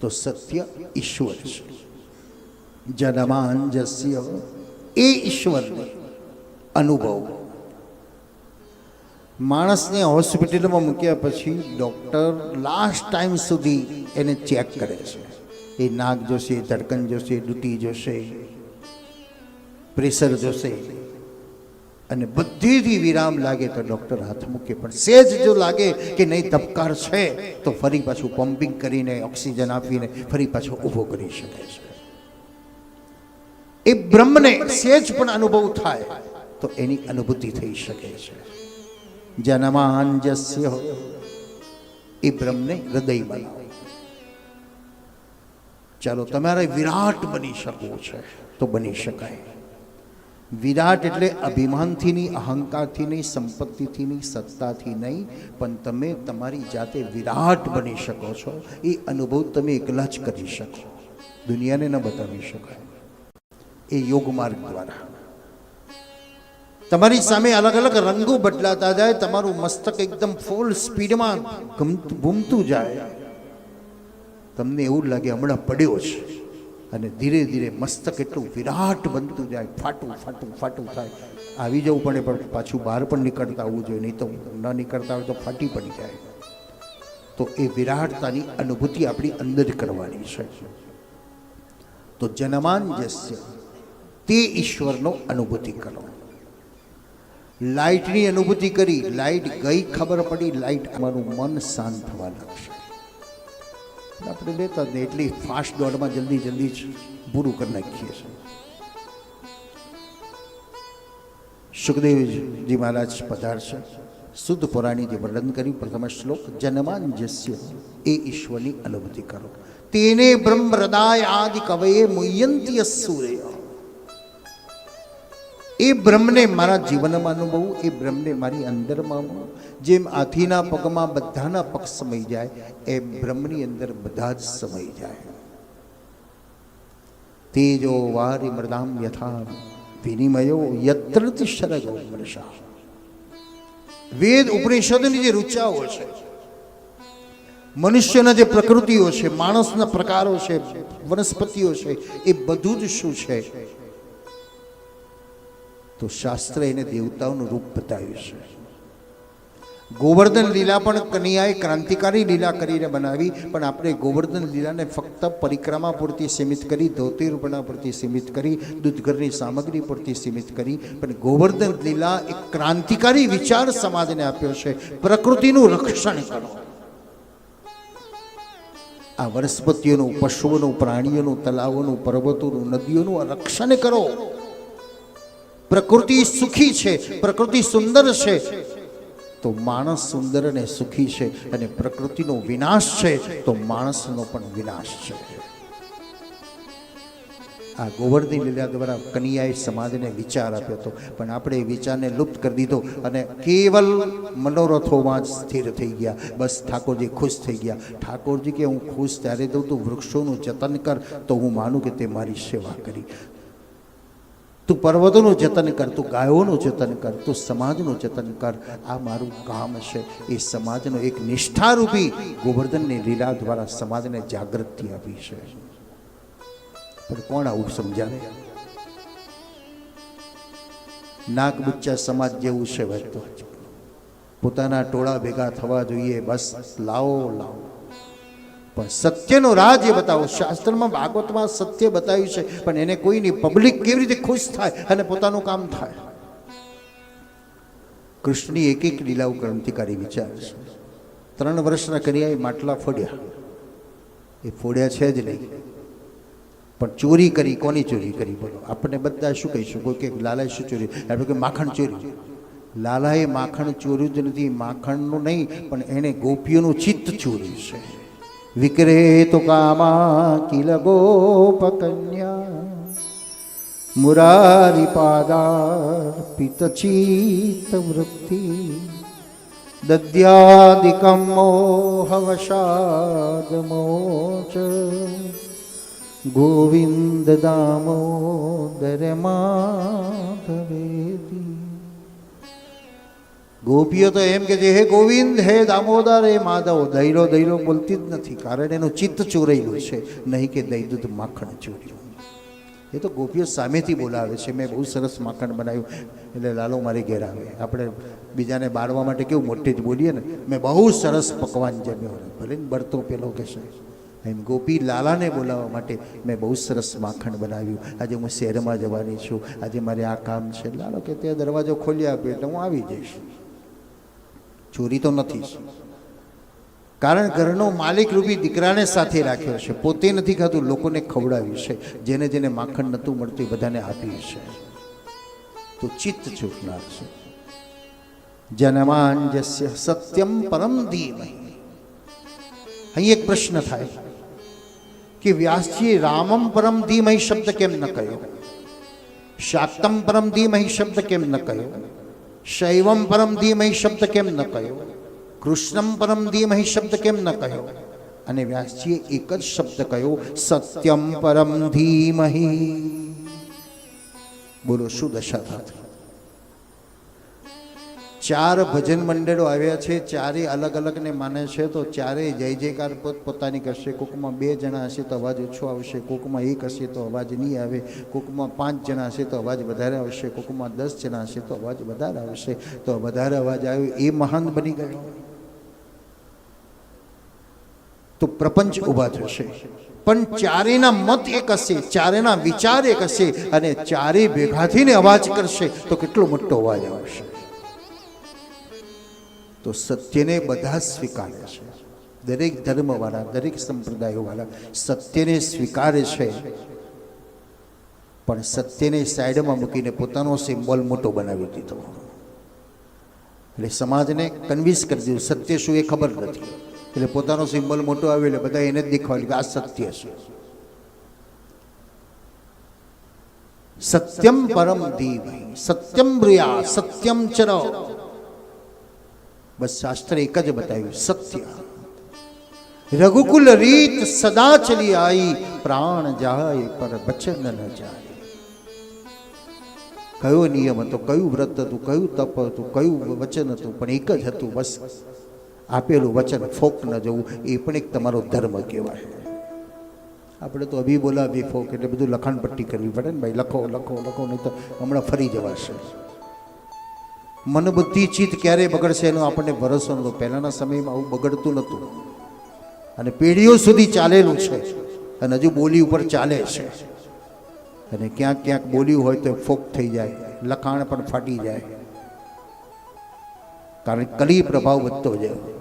તો સત્ય ઈશ્વર છે જનમાંજસ્ય એ ઈશ્વરને અનુભવ માણસને હોસ્પિટલમાં મૂક્યા પછી ડૉક્ટર લાસ્ટ ટાઈમ સુધી એને ચેક કરે છે એ નાક જોશે ધડકન જોશે ડૂટી જોશે પ્રેશર જોશે અને બધીથી વિરામ લાગે તો ડૉક્ટર હાથ મૂકે. પણ સેજ જો લાગે કે નહીં ધબકાર છે, તો ફરી પાછું પમ્પિંગ કરીને, ઓક્સિજન આપીને ફરી પાછો ઊભો કરી શકે છે. એ બ્રહ્મને સેજ પણ અનુભવ થાય, તો એની અનુભૂતિ થઈ શકે છે. જનમાંજસ્ય એ બ્રહ્મને હૃદય બનાવો. ચાલો, તમારે વિરાટ બની શકવું છે, તો બની શકાય. વિરાટ એટલે અભિમાનથી નહીં, અહંકારથી નહીં, સંપત્તિથી નહીં, સત્તાથી નહીં, પણ તમે તમારી જાતે વિરાટ બની શકો છો. એ અનુભવ તમે એકલા જ કરી શકો. દુનિયાને ન બતાવી શકો એ યોગ માર્ગ દ્વારા. તમારી સામે અલગ અલગ રંગો બદલાતા જાય, તમારું મસ્તક એકદમ ફૂલ સ્પીડમાં ઘૂમતું જાય. તમને એવું લાગે હમણાં પડ્યો છે. અને ધીરે ધીરે મસ્તક એટલું વિરાટ બનતું જાય, ફાટું ફાટું ફાટું થાય. આવી જવું પડે, પણ પાછું બહાર પણ નીકળતા આવવું જોઈએ, નહીં તો ન નીકળતા હોય તો ફાટી પડી જાય. તો એ વિરાટતાની અનુભૂતિ આપણી અંદર કરવાની છે. તો જનમાંજસ્ય તે ઈશ્વરનો અનુભૂતિ કરો. લાઇટની અનુભૂતિ કરી, લાઇટ ગઈ, ખબર પડી, લાઇટ અમારું મન શાંત થવા લાગશે. આપણે જ નહીં એટલી ફાસ્ટ દોડમાં જલ્દી જલ્દી જ પૂરું કરી નાખીએ છીએ. સુખદેવજી મહારાજ પધારશે. શુદ્ધ પુરાણી જે વર્ણન કર્યું. પ્રથમ શ્લોક જનમાન જસ્ય એ ઈશ્વરની અનુભૂતિ કરો. તેને બ્રહ્મ હૃદય આદિ કવયે મુયંતી સૂર્ય એ બ્રહ્મને મારા જીવનમાં અનુભવું, એ બ્રહ્મને મારી અંદરમાં જેમ હાથીના પગમાં બધાના પગ સમય જાય એ બ્રહ્મની અંદર બધા જ સમય જાય. તેજો વારી મૃદામ યથા વિનિમયો યત્ર શરગો મૃષા વેદ ઉપનિષદની જે રૂચાઓ છે, મનુષ્યના જે પ્રકૃતિઓ છે, માણસના પ્રકારો છે, વનસ્પતિઓ છે, એ બધું જ શું છે? તો શાસ્ત્ર એને દેવતાઓનું રૂપ બતાવ્યું છે. ગોવર્ધન લીલા પણ કન્યાએ ક્રાંતિકારી લીલા કરીને બનાવી, પણ આપણે ગોવર્ધન લીલાને ફક્ત પરિક્રમા પૂરતી સીમિત કરી ધોતી રૂપણા પૂરતી સીમિત કરી, દૂધઘરની સામગ્રી પૂરતી સીમિત કરી, પણ ગોવર્ધન લીલા એક ક્રાંતિકારી વિચાર સમાજને આપ્યો છે. પ્રકૃતિનું રક્ષણ કરો. આ વનસ્પતિઓનું, પશુઓનું, પ્રાણીઓનું, તલાવોનું, પર્વતોનું, નદીઓનું રક્ષણ કરો. પ્રકૃતિ સુખી છે, પ્રકૃતિ સુંદર છે. તો માણસ સુંદર અને સુખી છે અને પ્રકૃતિનો વિનાશ છે, તો માણસનો પણ વિનાશ છે. આ ગોવર્ધન લીલા દ્વારા કન્યાએ સમાજને વિચાર આપ્યો હતો, પણ આપણે એ વિચારને લુપ્ત કરી દીધો અને કેવલ મનોરથોમાં જ સ્થિર થઈ ગયા. બસ ઠાકોરજી ખુશ થઈ ગયા. ઠાકોરજી કે હું ખુશ, ત્યારે દઉં તું વૃક્ષોનું જતન કર, તો હું માનું કે તે મારી સેવા કરી. તું પર્વતોનું જતન કર, તું ગાયોનું જતન કર, તું સમાજનું જતન કર. આ મારું કામ છે. એ સમાજનો એક નિષ્ઠારૂપી ગોવર્ધનની લીલા દ્વારા સમાજને જાગૃતિ આપી છે. પણ કોણ આવું સમજાવે? નાક સમાજ જેવું છે તો. પોતાના ટોળા ભેગા થવા જોઈએ. બસ લાવો લાવો. પણ સત્યનો રાજ એ બતાવો. શાસ્ત્રમાં ભાગવતમાં સત્ય બતાવ્યું છે, પણ એને કોઈ નહીં પબ્લિક કેવી રીતે ખુશ થાય અને પોતાનું કામ થાય? કૃષ્ણની એક એક લીલાઓ ક્રાંતિકારી વિચાર છે. ત્રણ વર્ષના કર્યા એ માટલા ફોડ્યા. એ ફોડ્યા છે જ નહીં. પણ ચોરી કરી, કોની ચોરી કરી? બોલો, આપણે બધા શું કહીશું? કોઈ કે લાલાએ શું ચોરી આપણે કે માખણ ચોરી લાલાએ માખણ ચોર્યું જ નથી, માખણનું નહીં, પણ એણે ગોપીઓનું ચિત્ત ચોર્યું છે. વિક્રેતુ કામા કિલ ગોપકન્યા મુરારિપાદાર્પિતચિત્ત વૃત્તિ દદ્યાદિકમ મોહવશાદમોચ ગોવિંદ દામોદર માધવેદી ગોપીઓ તો એમ કે છે, હે ગોવિંદ, હે દામોદર, હે માધવ, દૈરો દૈરો બોલતી જ નથી. કારણ એનું ચિત્ત ચોરાયેલું છે. નહીં કે દહીં દૂધ માખણ ચોર્યું. એ તો ગોપીઓ સામેથી બોલાવે છે. મેં બહુ સરસ માખણ બનાવ્યું. એટલે લાલો મારી ઘેર આવે. આપણે બીજાને બાળવા માટે કેવું મોટી જ બોલીએ ને. મેં બહુ સરસ પકવાન જમ્યો. ભલે બળતો પેલો કહેશે એમ ગોપી લાલાને બોલાવવા માટે મેં બહુ સરસ માખણ બનાવ્યું. આજે હું શહેરમાં જવાની છું. આજે મારે આ કામ છે. લાલો કે તે દરવાજો ખોલી આપ્યો એટલે હું આવી જઈશ. ચોરી તો નથી. કારણ ઘરનો માલિક રૂપી દીકરાને સાથે રાખ્યો છે. પોતે નથી ખાતું, લોકોને ખવડાવ્યું છે. જેને જેને માખણ નહોતું મળતું બધાને આપ્યું છે. તો ચિત્ત છૂટનાર છે. જનમાંજસ્ય સત્યમ પરમ ધીમ અહીં એક પ્રશ્ન થાય કે વ્યાસજીએ રામમ પરમ ધીમહિ શબ્દ કેમ ન કહ્યો? શાક્તમ પરમ ધીમહિ શબ્દ કેમ ન કહ્યો? શૈવમ પરમ ધીમહી શબ્દ કેમ ન કહ્યો કૃષ્ણમ પરમ ધીમહી શબ્દ કેમ ન કહ્યો અને વ્યાસજીએ એક જ શબ્દ કહ્યો સત્યમ પરમ ધીમહી બોલો શું દશા થાત ચાર ભજન મંડળો આવ્યા છે ચારે અલગ અલગને માને છે, તો ચારેય જય જયકાર પોત પોતાની કરશે. કોકમાં બે જણા હશે તો અવાજ ઓછો આવશે, કોકમાં એક હશે તો અવાજ નહીં આવે, કોકમાં પાંચ જણા હશે તો અવાજ વધારે આવશે, કોકમાં દસ જણા હશે તો અવાજ વધારે આવશે, તો વધારે અવાજ આવ્યો. એ મહાન બની ગયો. તો પ્રપંચ ઊભા થશે. પણ ચારેના મત એક હશે ચારેના વિચાર એક હશે અને ચારે ભેગા અવાજ કરશે, તો કેટલો મોટો અવાજ આવશે. તો સત્યને બધા સ્વીકારે છે. દરેક ધર્મવાળા, દરેક સંપ્રદાયોવાળા સત્યને સ્વીકારે છે. પણ સત્યને સાઈડમાં મૂકીને પોતાનો સિમ્બોલ મોટો બનાવી દીધો. એટલે સમાજને કન્વિન્સ કરી દીધું, સત્ય શું એ ખબર નથી. એટલે પોતાનો સિમ્બોલ મોટો આવ્યો એટલે બધા એને જ દેખાવા કે આ સત્ય છે. સત્યમ પરમ ધીમહિ, સત્યમ બ્રુયા, સત્યમ ચર બસ શાસ્ત્ર એક જ બતાવ્યું, સત્ય. રઘુકુલ રીત સદા ચલી આઈ, પ્રાણ જાય પર વચન ન જાય. કયો નિયમ હતો, કયું વ્રત હતું, કયું તપ હતું, કયું વચન હતું, પણ એક જ હતું બસ. આપેલું વચન ફોક ન જવું, એ પણ એક તમારો ધર્મ કહેવાય. આપણે તો અભી બોલા અભી ફોક, એટલે બધું લખાણ પટ્ટી કરવી પડે ને ભાઈ, લખો લખો લખો, નહીં તો હમણાં ફરી જવાશે. મન બુદ્ધિ ચિત્ત ક્યારે બગડશે એનો આપણને ભરોસો નહોતો. પહેલાંના સમયમાં આવું બગડતું નહોતું. અને પેઢીઓ સુધી ચાલેલું છે. અને હજુ બોલી ઉપર ચાલે છે. અને ક્યાંક ક્યાંક બોલ્યું હોય તો ફોક થઈ જાય, લખાણ પણ ફાટી જાય. કારણ કે કલી પ્રભાવ વધતો જાય.